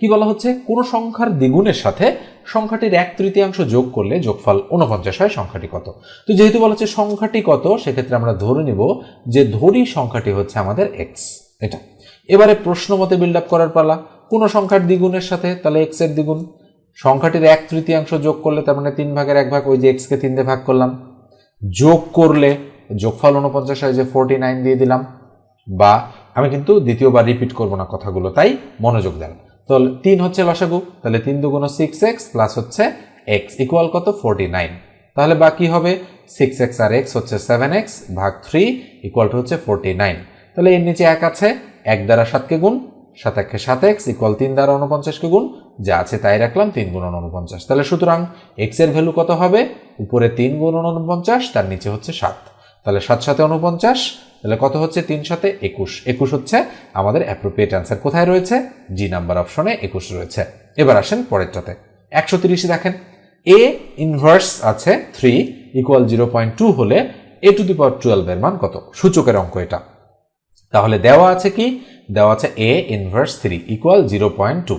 কি বলা হচ্ছে? কোনো সংখ্যার দ্বিগুণের সাথে সংখ্যাটির এক তৃতীয়াংশ যোগ করলে যোগফল উনপঞ্চাশ হয়, সংখ্যাটি কত? তো যেহেতু বলা হচ্ছে সংখ্যাটি কত, সেক্ষেত্রে আমরা ধরে নিব যে ধরি সংখ্যাটি হচ্ছে আমাদের এক্স এটা। এবারে প্রশ্ন মতে বিল্ড আপ করার পালা। কোনো সংখ্যার দ্বিগুণের সাথে, তাহলে এক্সের দ্বিগুণ। সংখ্যাটির এক তৃতীয়াংশ যোগ করলে তার মানে তিন ভাগের এক ভাগ, ওই যে এক্সকে তিন দিয়ে ভাগ করলাম। যোগ করলে যোগফল উনপঞ্চাশ হয়, যে ফোরটি নাইন দিয়ে দিলাম। বা আমি কিন্তু দ্বিতীয়বার রিপিট করব না কথাগুলো, তাই মনোযোগ দেন। তো তিন হচ্ছে লসাগু তাহলে তিন দুগুণ সিক্স এক্স প্লাস হচ্ছে এক্স ইকুয়াল কত? ফোরটি নাইন তাহলে বাকি হবে সিক্স এক্স আর এক্স হচ্ছে সেভেন এক্স ভাগ থ্রি ইকুয়াল টু হচ্ছে ফোরটি নাইন তাহলে এর নিচে এক আছে, এক দ্বারা সাতকে গুণ, সাত একে সাত এক্স ইকুয়াল তিন দ্বারা উনপঞ্চাশকে গুণ, যা আছে তাই রাখলাম তিন গুণ উনপঞ্চাশ তাহলে সুতরাং এক্সের ভ্যালু কত হবে? উপরে তিন গুণ উনপঞ্চাশ তার নিচে হচ্ছে সাত। তাহলে সাত সাথে উনপঞ্চাশ তাহলে কত হচ্ছে? তিন সাথে একুশ। একুশ হচ্ছে আমাদের অ্যাপ্রোপ্রিয়েট অ্যান্সার কোথায় রয়েছে? জি নাম্বার অপশনে একুশ রয়েছে। এবার আসেন পরেরটাতে। একশো তিরিশে দেখেন। এ ইনভার্স আছে three equal zero point two হলে এ টু দি পাওয়ার টুয়েলভের মান কত? সূচকের অঙ্ক এটা। তাহলে দেওয়া আছে কি? দেওয়া আছে a inverse three equal zero point two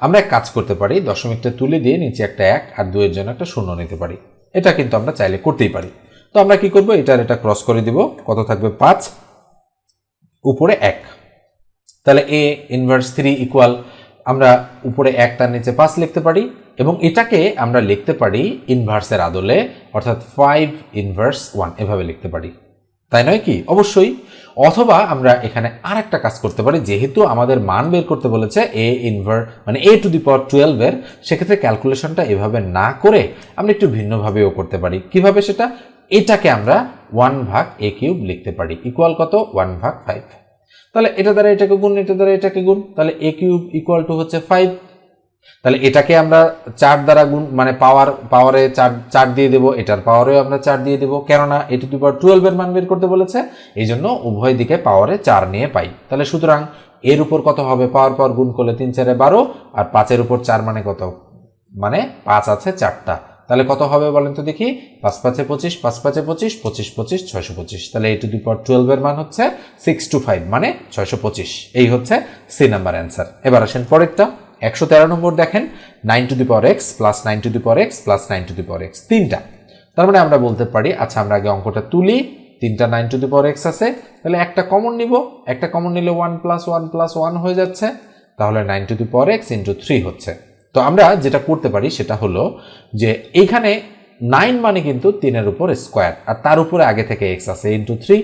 আমরা এক কাজ করতে পারি, দশমিকটা তুলে দিয়ে নিচে একটা এক আর দুইয়ের জন্য একটা শূন্য নিতে পারি। এটা কিন্তু আমরা চাইলে করতেই পারি। তো আমরা কি করব? এটার এটা ক্রস করে দিব। কত থাকবে? পাঁচ। উপরে এক। তাহলে এ ইনভার্স থ্রি ইকুয়াল আমরা উপরে এক তার নিচে পাঁচ লিখতে পারি এবং এটাকে আমরা লিখতে পারি ইনভার্সের আদলে, অর্থাৎ ফাইভ ইনভার্স ওয়ান এভাবে লিখতে পারি। তাই নয় কি? অবশ্যই। অথবা আমরা এখানে আর একটা কাজ করতে পারি, যেহেতু আমাদের মান বের করতে বলেছে এ ইনভার মানে এ টু দি পাওয়ার টুয়েলভের সেক্ষেত্রে ক্যালকুলেশনটা এভাবে না করে আমরা একটু ভিন্নভাবেও করতে পারি। কীভাবে সেটা? এটাকে আমরা ওয়ান ভাগ এ কিউব লিখতে পারি। ইকুয়াল কত? ওয়ান ভাগ ফাইভ তাহলে এটা দ্বারা এটাকে গুণ, এটা দ্বারা এটাকে গুণ। তাহলে এ কিউব ইকুয়াল টু হচ্ছে ফাইভ তাহলে এটাকে আমরা চার দ্বারা গুণ মানে পাওয়ার পাওয়ারে চার চার দিয়ে দেবো, এটার পাওয়ারেও আমরা চার দিয়ে দেবো। কেননা এ টু পাওয়ার টুয়েলভের মান বের করতে বলেছে এই জন্য উভয় দিকে পাওয়ারে চার নিয়ে পাই। তাহলে সুতরাং এর উপর কত হবে? পাওয়ার পাওয়ার গুণ করলে তিন চারে বারো, আর পাঁচের উপর চার মানে কত? মানে পাঁচ আছে চারটা। তাহলে কত হবে বলেন তো দেখি? পাঁচ পাঁচে পঁচিশ, পাঁচ পাঁচে পঁচিশ পঁচিশ পঁচিশ, ছয়শো পঁচিশ। তাহলে এ টু দি পাওয়ার টুয়েলভের মান হচ্ছে সিক্স টু ফাইভ মানে ছয়শো পঁচিশ। এই হচ্ছে সি নাম্বার অ্যান্সার। এবার আসেন পরেরটা। একশো তেরো নম্বর দেখেন, nine to the power x plus nine to the power x plus nine to the power x, তিনটা। তার মানে আমরা বলতে পারি আচ্ছা আমরা আগে অঙ্কটা তুলি, তিনটা nine to the power x আছে, তাহলে একটা কমন নিব। একটা কমন নিলে one plus one plus one হয়ে যাচ্ছে, তাহলে nine to the power x into three হচ্ছে। তো আমরা যেটা করতে পারি সেটা হলো যে এইখানে নাইন মানে কিন্তু তিনের উপর স্কোয়ার, আর তার উপরে আগে থেকে এক্স আছে ইন্টু থ্রি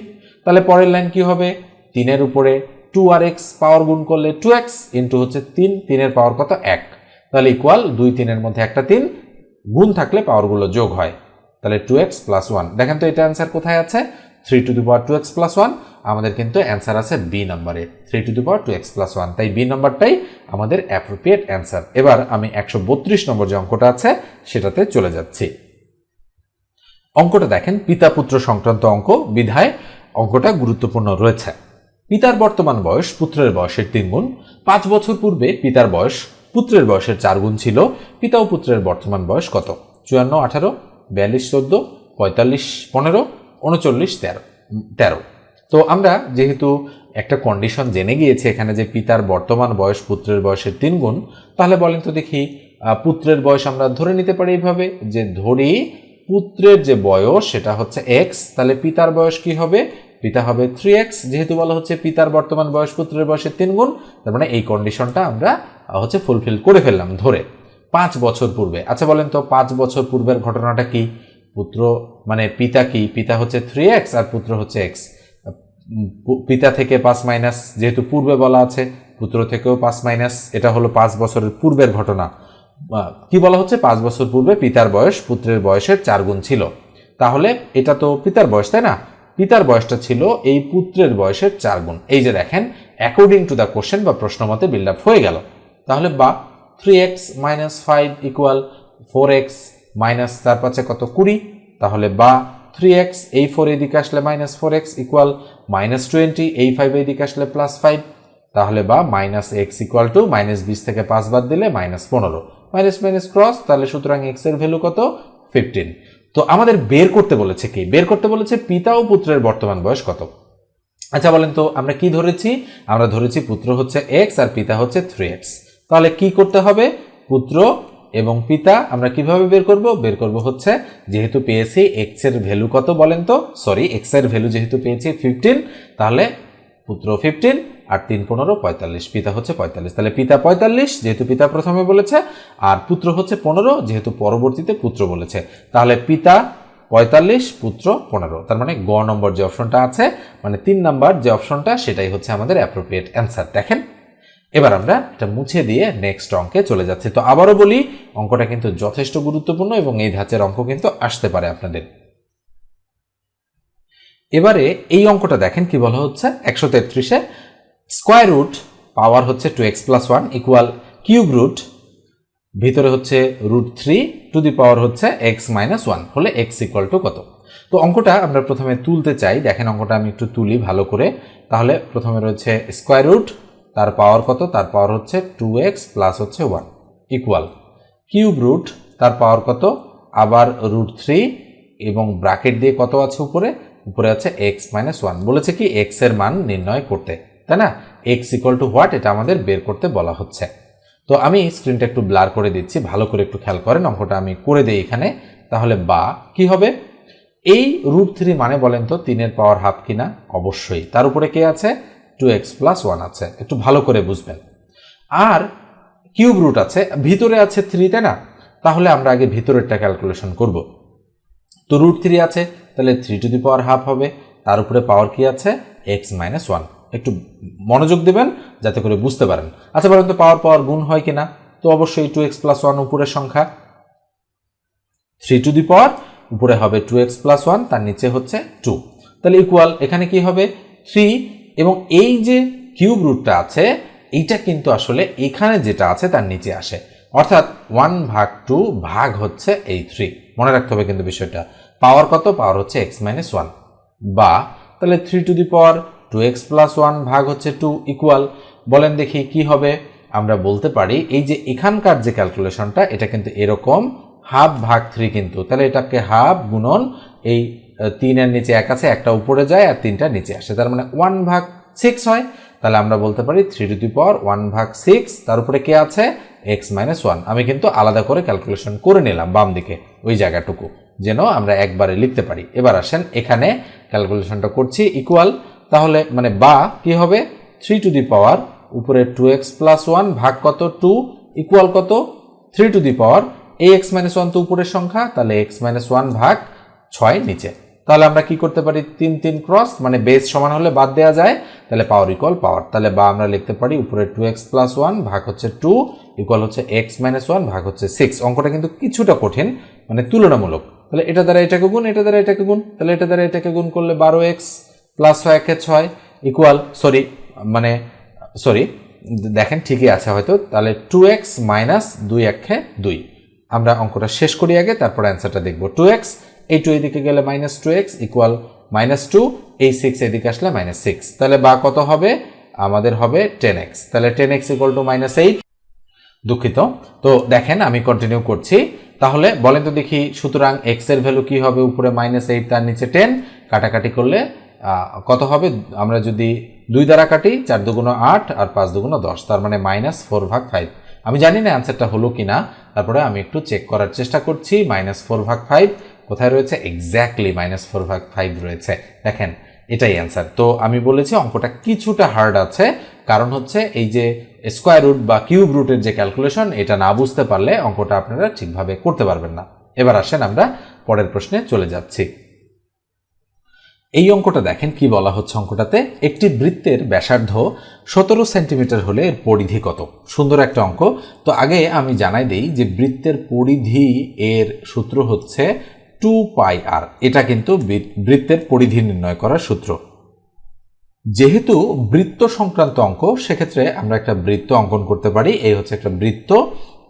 তাহলে পরের লাইন কি হবে? তিনের উপরে টু আর এক্স পাওয়ার গুণ করলে টু এক্স ইন্টু হচ্ছে তিন, তিনের পাওয়ার কত? এক। তাহলে ইকুয়াল দুই তিনের মধ্যে একটা তিন, গুণ থাকলে পাওয়ারগুলো যোগ হয়। তাহলে টু এক্স প্লাস ওয়ান দেখেন তো এটা অ্যান্সার কোথায় আছে? Three to the power two x plus one আমাদের কিন্তু অ্যান্সার আছে বি নাম্বারে three to the power two x plus one তাই বি নম্বরটাই আমাদের অ্যাপ্রোপ্রিয়েট অ্যান্সার এবার আমি একশো বত্রিশ নম্বর যে অঙ্কটা আছে, সেটাতে চলে যাচ্ছি। অঙ্কটা দেখেন পিতা পুত্র সংক্রান্ত অঙ্ক। বিধায় অঙ্কটা গুরুত্বপূর্ণ রয়েছে। পিতার বর্তমান বয়স পুত্রের বয়সের তিন গুণ। পাঁচ বছর পূর্বে পিতার বয়স পুত্রের বয়সের চার গুণ ছিল। পিতা ও পুত্রের বর্তমান বয়স কত? চুয়ান্ন, আঠারো, বিয়াল্লিশ, চোদ্দ, পঁয়তাল্লিশ, পনেরো, উনচল্লিশ, তেরো। তেরো। তো আমরা যেহেতু একটা কন্ডিশন জেনে গিয়েছি এখানে যে পিতার বর্তমান বয়স পুত্রের বয়সের তিন গুণ, তাহলে বলেন তো দেখি পুত্রের বয়স আমরা ধরে নিতে পারি এইভাবে, যে ধরি পুত্রের যে বয়স সেটা হচ্ছে এক্স তাহলে পিতার বয়স কি হবে? পিতা হবে থ্রি এক্স যেহেতু বলা হচ্ছে পিতার বর্তমান বয়স পুত্রের বয়সের তিন গুণ, তার মানে এই কন্ডিশনটা আমরা হচ্ছে ফুলফিল করে ফেললাম ধরে। পাঁচ বছর পূর্বে আচ্ছা বলেন তো পাঁচ বছর পূর্বের ঘটনাটা কি? পুত্র মানে পিতা কি? পিতা হচ্ছে থ্রি এক্স আর পুত্র হচ্ছে এক্স পিতা থেকে পাঁচ মাইনাস, যেহেতু পূর্বে বলা আছে, পুত্র থেকেও পাঁচ মাইনাস, এটা হলো পাঁচ বছরের পূর্বের ঘটনা। কি বলা হচ্ছে? পাঁচ বছর পূর্বে পিতার বয়স, পুত্রের বয়সের চার গুণ ছিল। তাহলে এটা তো পিতার বয়স, তাই না? পিতার বয়সটা ছিল এই পুত্রের বয়সের চার গুণ। এই যে দেখেন অ্যাকর্ডিং টু দ্য কোশ্চেন বা প্রশ্ন মতে বিল্ড আপ হয়ে গেল। তাহলে বা three x minus five equal four x minus তার পাশে কত? কুড়ি। তাহলে বা থ্রি এক্স এই ফোর এদিকে আসলে minus four x equal minus twenty এই ফাইভ এদিকে আসলে প্লাস ফাইভ তাহলে বা minus x equal to minus বিশ থেকে পাঁচ বাদ দিলে মাইনাস পনেরো। মাইনাস মাইনাস ক্রস তাহলে সুতরাং এক্সের ভ্যালু কত? ফিফটিন তো আমাদের বের করতে বলেছে কি? বের করতে বলেছে পিতা ও পুত্রের বর্তমান বয়স কত? আচ্ছা বলেন তো, আমরা কি ধরেছি? আমরা ধরেছি পুত্র হচ্ছে এক্স আর পিতা হচ্ছে থ্রি এক্স তাহলে কি করতে হবে? পুত্র এবং পিতা আমরা কীভাবে বের করব? বের করব হচ্ছে যেহেতু পেয়েছি এক্সের ভ্যালু কত বলেন তো? সরি এক্সের ভ্যালু যেহেতু পেয়েছি ফিফটিন তাহলে পুত্র ফিফটিন আর তিন পনেরো পঁয়তাল্লিশ, পিতা হচ্ছে পঁয়তাল্লিশ। তাহলে পিতা পঁয়তাল্লিশ, যেহেতু পিতা প্রথমে বলেছে, আর পুত্র হচ্ছে পনেরো, যেহেতু পরবর্তীতে পুত্র বলেছে। তাহলে পিতা পঁয়তাল্লিশ, পুত্র পনেরো। তার মানে গ নম্বর যে অপশনটা আছে মানে তিন নম্বর যে অপশনটা সেটাই হচ্ছে আমাদের অ্যাপ্রোপ্রিয়েট অ্যান্সার দেখেন এবার আমরা এটা মুছে দিয়ে নেক্সট অঙ্কে চলে যাচ্ছি। তো আবারও বলি, অঙ্কটা কিন্তু যথেষ্ট গুরুত্বপূর্ণ এবং এই ধাঁচের অঙ্ক কিন্তু আসতে পারে আপনাদের। এবারে এই অঙ্কটা দেখেন কি বলা হচ্ছে? একশো তেত্রিশে স্কোয়ার রুট পাওয়ার হচ্ছে two x plus one equal cube root ভিতরে হচ্ছে root three to the power হচ্ছে এক্স মাইনাস ওয়ান হলে এক্স ইকুয়াল টু কত? তো অঙ্কটা আমরা প্রথমে তুলতে চাই। দেখেন অঙ্কটা আমি একটু তুলি ভালো করে। তাহলে প্রথমে রয়েছে স্কোয়ার রুট তার পাওয়ার কত? তার পাওয়ার হচ্ছে টু এক্স প্লাস হচ্ছে ওয়ান ইকুয়াল কিউব রুট তার পাওয়ার কত? আবার রুট থ্রি এবং ব্রাকেট দিয়ে কত আছে উপরে? উপরে আছে এক্স মাইনাস ওয়ান বলেছে কি এক্সের মান নির্ণয় করতে। তাই না? এক্স ইকুয়াল টু হোয়াট এটা আমাদের বের করতে বলা হচ্ছে। তো আমি স্ক্রিনটা একটু ব্লার করে দিচ্ছি, ভালো করে একটু খেয়াল করেন, অঙ্কটা আমি করে দিই এখানে। তাহলে বা কি হবে? এই রুট থ্রি মানে বলেন তো, তিনের পাওয়ার হাফ কিনা? অবশ্যই। তার উপরে কে আছে? টু এক্স প্লাস ওয়ান আছে, একটু ভালো করে বুঝবেন। আর কিউব রুট আছে, ভিতরে আছে থ্রি না? তাহলে আমরা আগে ভিতরেরটা ক্যালকুলেশন করব। তো রুট থ্রি আছে, তাহলে three to the power half হবে, তার উপরে পাওয়ার কি আছে? এক্স মাইনাস ওয়ান একটু মনোযোগ দেবেন, যাতে করে বুঝতে পারেন। আচ্ছা বলেন তো পাওয়ার পাওয়ার গুণ হয় কিনা? তো অবশ্যই টু এক্স প্লাস ওয়ান উপরের সংখ্যা। থ্রি টু দি পাওয়ার উপরে হবে টু এক্স প্লাস ওয়ান তার নিচে হচ্ছে টু তাহলে ইকুয়াল এখানে কি হবে? থ্রি এবং এই যে কিউব রুটটা আছে, এইটা কিন্তু আসলে এখানে যেটা আছে তার নিচে আসে। অর্থাৎ ওয়ান ভাগ টু ভাগ হচ্ছে এই থ্রি মনে রাখতে হবে কিন্তু বিষয়টা। পাওয়ার কত? পাওয়ার হচ্ছে এক্স মাইনাস ওয়ান বা তাহলে three to the power two x plus one ভাগ হচ্ছে টু ইকুয়াল বলেন দেখি কি হবে? আমরা বলতে পারি, এই যে এখানকার যে ক্যালকুলেশনটা এটা কিন্তু এরকম। হাফ ভাগ থ্রি কিন্তু। তাহলে এটাকে হাফ গুণন এই তিনের নিচে এক আছে, একটা উপরে যায় আর তিনটা নিচে আসে। তার মানে ওয়ান ভাগ সিক্স হয়। তাহলে আমরা বলতে পারি three to the power one ভাগ সিক্স তার উপরে কে আছে? এক্স মাইনাস ওয়ান আমি কিন্তু আলাদা করে ক্যালকুলেশন করে নিলাম বাম দিকে, ওই জায়গাটুকু। যেন আমরা একবারে লিখতে পারি। এবার আসেন, এখানে ক্যালকুলেশনটা করছি ইকুয়াল তাহলে মানে বা কি হবে? থ্রি টু দি পাওয়ার উপরে টু এক্স প্লাস ওয়ান ভাগ কত? টু ইকুয়াল কত? থ্রি টু দি পাওয়ার এই এক্স মাইনাস ওয়ান তো উপরের সংখ্যা, তাহলে এক্স মাইনাস ওয়ান ভাগ ছয় নিচে। তাহলে আমরা কি করতে পারি? তিন তিন ক্রস মানে বেস সমান হলে বাদ দেওয়া যায়। তাহলে পাওয়ার ইকুয়াল পাওয়ার তাহলে বা আমরা লিখতে পারি উপরে টু এক্স প্লাস ওয়ান ভাগ হচ্ছে টু ইকুয়াল হচ্ছে এক্স মাইনাস ওয়ান ভাগ হচ্ছে সিক্স অঙ্কটা কিন্তু কিছুটা কঠিন মানে তুলনামূলক। তাহলে এটা দ্বারা এটাকে গুণ, এটা দ্বারা এটাকে গুণ। তাহলে এটা দ্বারা এটাকে গুণ করলে বারো এক্স প্লাস ছয় একে ছয় ইকুয়াল সরি মানে সরি দেখেন ঠিকই আছে হয়তো। তাহলে টু এক্স মাইনাস দুই একে দুই। আমরা অঙ্কটা শেষ করি আগে, তারপর অ্যান্সারটা দেখব। টু এক্স এই টু এদিকে গেলে minus two x equal minus two এই সিক্স এদিকে আসলে মাইনাস সিক্স তাহলে বা কত হবে? আমাদের হবে টেন এক্স তাহলে ten x equal to minus eight দুঃখিত। তো দেখেন আমি কন্টিনিউ করছি। তাহলে বলেন তো দেখি সুতরাং এক্সের ভ্যালু কি হবে? উপরে মাইনাস এইট তার নিচে টেন কাটাকাটি করলে কত হবে? আমরা যদি দুই দ্বারা কাটি, চার দুগুণ আট আর পাঁচ দুগুণ দশ, তার মানে মাইনাস ফোর ভাগ ফাইভ আমি জানি না অ্যান্সারটা হলো কি না তারপরে আমি একটু চেক করার চেষ্টা করছি মাইনাস ফোর ভাগ ফাইভ কোথায় রয়েছে? এক্স্যাক্টলি মাইনাস ফোর ভাগ ফাইভ রয়েছে। দেখেন, এটাই অ্যান্সার তো আমি বলেছি অঙ্কটা কিছুটা হার্ড আছে। কারণ হচ্ছে এই যে স্কোয়ার রুট বা কিউব রুটের যে ক্যালকুলেশন এটা না বুঝতে পারলে অঙ্কটা আপনারা ঠিকভাবে করতে পারবেন না। এবার আসেন আমরা পরের প্রশ্নে চলে যাচ্ছি। এই অঙ্কটা দেখেন কি বলা হচ্ছে অঙ্কটাতে? একটি বৃত্তের ব্যাসার্ধ সতেরো সেন্টিমিটার হলে এর পরিধি কত? সুন্দর একটা অঙ্ক। তো আগে আমি জানাই দিই যে বৃত্তের পরিধি এর সূত্র হচ্ছে টু পাই আর এটা কিন্তু বৃত্তের পরিধি নির্ণয় করার সূত্র। যেহেতু বৃত্ত সংক্রান্ত অঙ্ক, সেক্ষেত্রে আমরা একটা বৃত্ত অঙ্কন করতে পারি, এই হচ্ছে একটা বৃত্ত।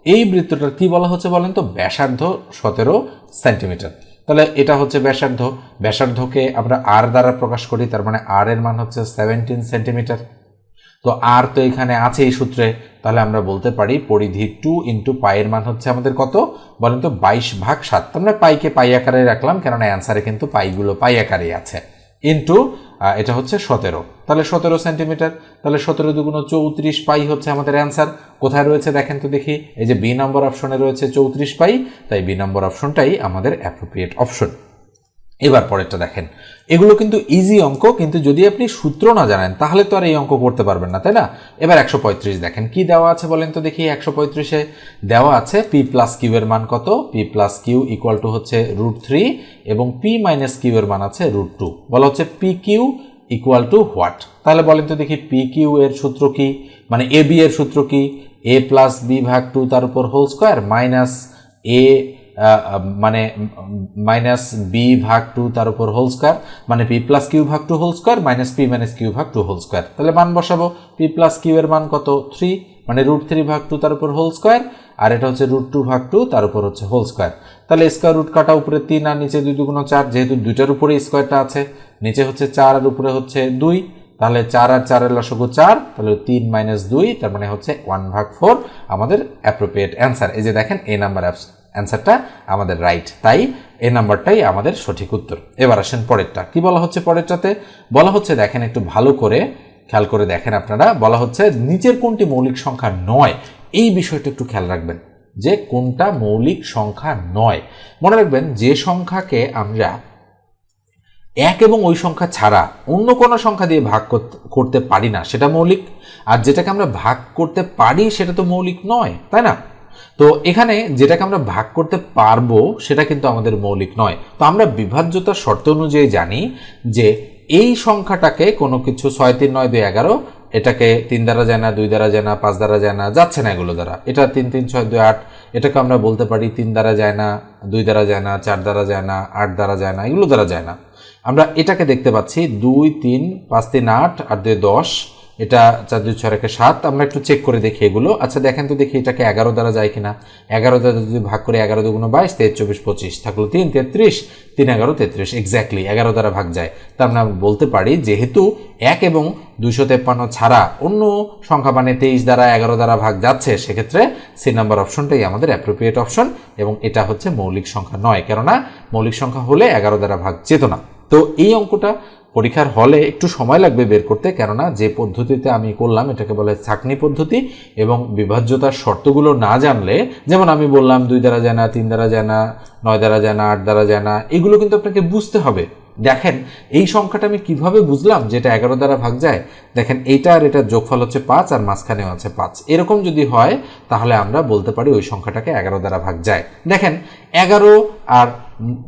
এই বৃত্তটার কি বলা হচ্ছে বলেন তো? ব্যাসার্ধ সতেরো সেন্টিমিটার। তাহলে এটা হচ্ছে ব্যাসার্ধ। ব্যাসার্ধকে আমরা আর দ্বারা প্রকাশ করি, তার মানে আর এর মান হচ্ছে সেভেন্টিন সেন্টিমিটার। তো আর তো এখানে আছে এই সূত্রে, তাহলে আমরা বলতে পারি পরিধি টু ইন্টু পাইয়ের মান হচ্ছে আমাদের কত? বলেন তো বাইশ ভাগ সাত। আমরা পাইকে পাই আকারে রাখলাম, কেননা অ্যান্সারে কিন্তু পাইগুলো পাই আকারেই আছে। ইন্টু এটা হচ্ছে সতেরো। তাহলে সতেরো সেন্টিমিটার, তাহলে সতেরো দুগুণ চৌত্রিশ পাই হচ্ছে আমাদের অ্যান্সার। কোথায় রয়েছে দেখেন তো দেখি, এই যে বি নম্বর অপশনে রয়েছে চৌত্রিশ পাই, তাই বি নম্বর অপশনটাই আমাদের অ্যাপ্রোপ্রিয়েট অপশন এবার পরেরটা দেখেন। এগুলো কিন্তু ইজি অঙ্ক, কিন্তু যদি আপনি সূত্র না জানেন, তাহলে তো আর এই অঙ্ক করতে পারবেন না, তাই না? এবার একশো পঁয়ত্রিশ দেখেন, কি দেওয়া আছে বলেন তো দেখি, একশো পঁয়ত্রিশে দেওয়া আছে পি প্লাস কিউ এর মান কত? P plus q equal to হচ্ছে রুট থ্রি এবং পি মাইনাস কিউ এর মান আছে রুট টু বলা হচ্ছে p q equal to what তাহলে বলেন তো দেখি পি কিউ এর সূত্র কি? মানে এ বি এর সূত্র কি? এ প্লাস বি ভাগ টু তার উপর হোল স্কোয়ার মাইনাস এ মানে মাইনাস বি ভাগ টু তার উপর হোল স্কোয়ার মানে পি প্লাস কিউ ভাগ two whole square minus p minus q ভাগ টু হোল স্কোয়ার তাহলে মান বসাবো পি প্লাস কিউ এর মান কত? থ্রি মানে রুট থ্রি ভাগ টু তার উপর হোল স্কোয়ার আর এটা হচ্ছে রুট টু ভাগ টু তার উপর হচ্ছে হোল স্কোয়ার তাহলে স্কোয়ার রুট কাটা উপরে তিন আর নিচে দুই দুগুণ চার, যেহেতু দুইটার উপরে স্কোয়ারটা আছে, নিচে হচ্ছে চার আর উপরে হচ্ছে দুই তাহলে চার আর চারের লসগু চার, তাহলে তিন মাইনাস দুই, তার মানে হচ্ছে ওয়ান ভাগ ফোর আমাদের অ্যাপ্রোপ্রিয়েট অ্যান্সার এই যে দেখেন এই নাম্বার অ্যান্সারটা আমাদের রাইট তাই এই নাম্বারটাই আমাদের সঠিক উত্তর। এবার আসেন পরেরটা। কি বলা হচ্ছে পরেরটাতে? বলা হচ্ছে, দেখেন একটু ভালো করে খেয়াল করে দেখেন আপনারা, বলা হচ্ছে নিচের কোনটি মৌলিক সংখ্যা নয়? এই বিষয়টা একটু খেয়াল রাখবেন, যে কোনটা মৌলিক সংখ্যা নয়। মনে রাখবেন, যে সংখ্যাকে আমরা এক এবং ওই সংখ্যা ছাড়া অন্য কোনো সংখ্যা দিয়ে ভাগ করতে- পারি না, সেটা মৌলিক। আর যেটাকে আমরা ভাগ করতে পারি, সেটা তো মৌলিক নয়, তাই না? তো এখানে যেটাকে আমরা ভাগ করতে পারব, সেটা কিন্তু আমাদের মৌলিক নয়। তো আমরা বিভাজ্যতার শর্ত অনুযায়ী জানি যে এই সংখ্যাটাকে কোনো কিছু ছয়, তিন, নয়, দুই, এগারো, এটাকে তিন দ্বারা যায় না, দুই দ্বারা যায় না, পাঁচ দ্বারা যায় না, যাচ্ছে না এগুলো দ্বারা। এটা তিন তিন, ছয়, দুই, আট, এটাকে আমরা বলতে পারি তিন দ্বারা যায় না, দুই দ্বারা যায় না, চার দ্বারা যায় না, আট দ্বারা যায় না, এগুলো দ্বারা যায় না। আমরা এটাকে দেখতে পাচ্ছি দুই, তিন, পাঁচ, তিন, আট আর দুই, দশ। এটা চার, দুই, ছয় রেখে সাত। আমরা একটু চেক করে দেখি এগুলো। আচ্ছা দেখেন তো দেখি এটাকে এগারো দ্বারা যায় কিনা। এগারো দ্বারা যদি ভাগ করে এগারো দুগুণ বাইশ তেইশ চব্বিশ পঁচিশ। থাকল তিন, তেত্রিশ। তিন, এগারো, তেত্রিশ। এক্স্যাক্টলি এগারো দ্বারা ভাগ যায়। তা আমরা বলতে পারি যেহেতু এক এবং দুইশো তেপ্পান্ন ছাড়া অন্য সংখ্যা মানে তেইশ দ্বারা এগারো দ্বারা ভাগ যাচ্ছে, সেক্ষেত্রে সি নাম্বার অপশনটাই আমাদের অ্যাপ্রোপ্রিয়েট অপশন এবং এটা হচ্ছে মৌলিক সংখ্যা নয়। কেননা মৌলিক সংখ্যা হলে এগারো দ্বারা ভাগ যেত না। তো এই অঙ্কটা পরীক্ষার হলে একটু সময় লাগবে বের করতে, কেননা যে পদ্ধতিতে আমি করলাম এটাকে বলে ছাকনি পদ্ধতি এবং বিভাজ্যতার শর্তগুলো না জানলে, যেমন আমি বললাম দুই দ্বারা যায় না, তিন দ্বারা যায় না, নয় দ্বারা যায় না, আট দ্বারা যায় না, এগুলো কিন্তু আপনাকে বুঝতে হবে। দেখেন, এই সংখ্যাটা আমি কীভাবে বুঝলাম যেটা এগারো দ্বারা ভাগ যায়? দেখেন এইটা আর এটার যোগফল হচ্ছে পাঁচ আর মাঝখানেও আছে পাঁচ। এরকম যদি হয়, তাহলে আমরা বলতে পারি ওই সংখ্যাটাকে এগারো দ্বারা ভাগ যায়। দেখেন, এগারো আর,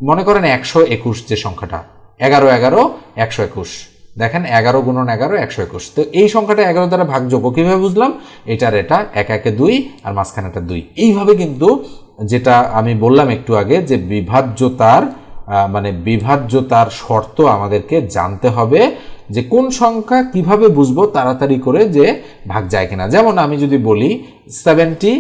মনে করেন একশো একুশ যে সংখ্যাটা এগারো এগারো একশো একুশ। দেখেন এগারো গুণন এগারো একশো একুশ। তো এই সংখ্যাটা এগারো দ্বারা ভাগযোগ্য কীভাবে বুঝলাম? এটার এটা এক, একে দুই আর মাঝখানে মাঝখানেটা দুই। এইভাবে কিন্তু যেটা আমি বললাম একটু আগে যে বিভাজ্যতার মানে বিভাজ্যতার শর্ত আমাদেরকে জানতে হবে যে কোন সংখ্যা কীভাবে বুঝব তাড়াতাড়ি করে যে ভাগ যায় কিনা। যেমন আমি যদি বলি সেভেন্টি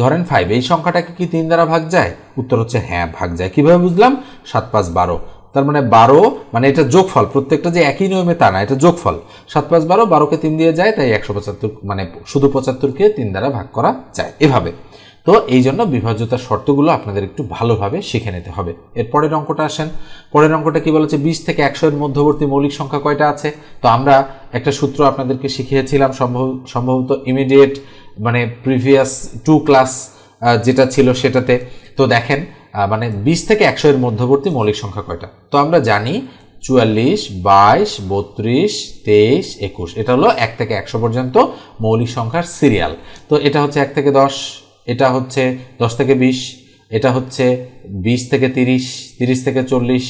ধরেন ফাইভ এই সংখ্যাটাকে কি তিন দ্বারা ভাগ যায়? উত্তর হচ্ছে হ্যাঁ ভাগ যায়। কীভাবে বুঝলাম? সাত, পাঁচ, বারো। তার মানে বারো মানে এটা যোগফল, প্রত্যেকটা যে একই নিয়মে তা না, এটা যোগফল। সাত পাঁচ বারো, বারোকে তিন দিয়ে যায়, তাই একশো পঁচাত্তর মানে শুধু পঁচাত্তরকে তিন দ্বারা ভাগ করা যায় এভাবে। তো এই জন্য বিভাজ্যতার শর্তগুলো আপনাদের একটু ভালোভাবে শিখে নিতে হবে। এর পরের অঙ্কটা আসেন। পরের অঙ্কটা কি বলেছে? বিশ থেকে একশো এর মধ্যবর্তী মৌলিক সংখ্যা কয়টা আছে? তো আমরা একটা সূত্র আপনাদেরকে শিখিয়েছিলাম, সম্ভব, সম্ভবত ইমিডিয়েট মানে প্রিভিয়াস টু ক্লাস যেটা ছিল সেটাতে। তো দেখেন মানে বিশ থেকে একশো এর মধ্যবর্তী মৌলিক সংখ্যা কয়টা? তো আমরা জানি চুয়াল্লিশ, বাইশ, বত্রিশ, তেইশ, একুশ। এটা হলো এক থেকে একশো পর্যন্ত মৌলিক সংখ্যার সিরিয়াল। তো এটা হচ্ছে এক থেকে দশ, এটা হচ্ছে দশ থেকে বিশ, এটা হচ্ছে বিশ থেকে তিরিশ তিরিশ থেকে চল্লিশ,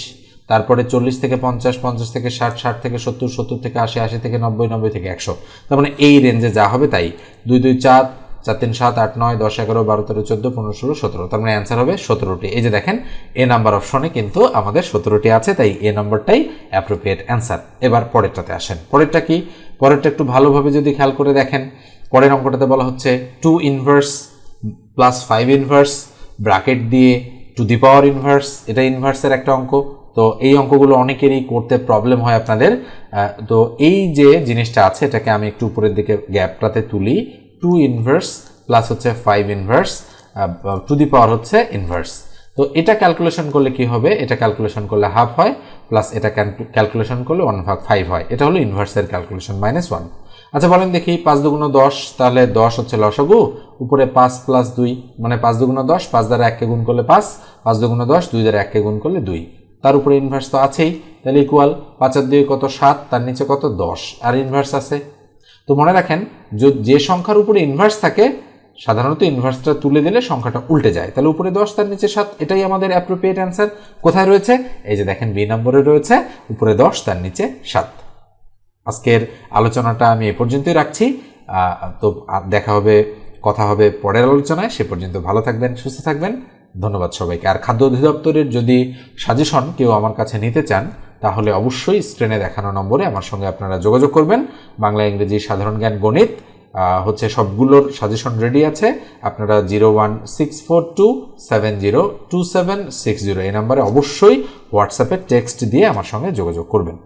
তারপরে চল্লিশ থেকে পঞ্চাশ পঞ্চাশ থেকে ষাট ষাট থেকে সত্তর সত্তর থেকে আশি আশি থেকে নব্বই নব্বই থেকে একশো। তার মানে এই রেঞ্জে যা হবে তাই। দুই দুই চার চার তিন সাত আট নয় দশ এগারো বারো তেরো চোদ্দ পনেরো ষোলো সতেরো। তার মানে অ্যান্সার হবে সতেরোটি। এই যে দেখেন, এ নাম্বার অপশনে কিন্তু আমাদের সতেরোটি আছে, তাই এ নাম্বারটাই অ্যাপ্রোপ্রিয়েট অ্যান্সার এবার পরেরটাতে আসেন। পরেরটা কি? পরেরটা একটু ভালোভাবে যদি খেয়াল করে দেখেন, পরের অঙ্কটাতে বলা হচ্ছে two inverse plus five inverse bracket দিয়ে টু দি পাওয়ার ইনভার্স এটা ইনভার্সের একটা অঙ্ক। তো এই অঙ্কগুলো অনেকেরই করতে প্রবলেম হয় আপনাদের। তো এই যে জিনিসটা আছে, এটাকে আমি একটু উপরের দিকে গ্যাপটাতে তুলি। টু ইনভার্স প্লাস হচ্ছে five inverse two the power হচ্ছে ইনভার্স তো এটা ক্যালকুলেশন করলে কি হবে? এটা ক্যালকুলেশন করলে হাফ হয় প্লাস এটা ক্যালকুলেশন করলে ওয়ান ভাগ ফাইভ হয়। এটা হলো ইনভার্সের ক্যালকুলেশন মাইনাস ওয়ান আচ্ছা বলেন দেখি, পাঁচ দুগুণ দশ, তাহলে দশ হচ্ছে লসগু, উপরে পাঁচ প্লাস দুই মানে পাঁচ দুগুণ দশ, পাঁচ দ্বারা এককে গুণ করলে পাঁচ পাঁচ দুগুণ দশ, দুই দ্বারা এককে গুণ করলে দুই। তার উপরে ইনভার্স তো আছেই, তাহলে ইকুয়াল পাঁচের দুই কত সাত, তার নিচে কত দশ। আর ইনভার্স আছে? তো মনে রাখেন, যে- সংখ্যার উপরে ইনভার্স থাকে, সাধারণত ইনভার্সটা তুলে দিলে সংখ্যাটা উল্টে যায়। তাহলে উপরে দশ, তার নিচে সাত, এটাই আমাদের অ্যাপ্রোপ্রিয়েট অ্যান্সার কোথায় রয়েছে? এই যে দেখেন বি নম্বরে রয়েছে, উপরে দশ, তার নিচে সাত। আজকের আলোচনাটা আমি এ পর্যন্তই রাখছি। তো দেখা হবে, কথা হবে পরের আলোচনায়। সে পর্যন্ত ভালো থাকবেন, সুস্থ থাকবেন। ধন্যবাদ সবাইকে। আর খাদ্য অধিদপ্তরের যদি সাজেশন কেউ আমার কাছে নিতে চান তাহলে অবশ্যই স্ক্রিনে দেখানো নম্বরে আমার সঙ্গে আপনারা যোগাযোগ করবেন। বাংলা, ইংরেজি, সাধারণ জ্ঞান, গণিত হচ্ছে সবগুলোর সাজেশন রেডি আছে। আপনারা zero one six four two seven zero two seven six zero এই নাম্বারে অবশ্যই হোয়াটসঅ্যাপে টেক্সট দিয়ে আমার সঙ্গে যোগাযোগ করবেন।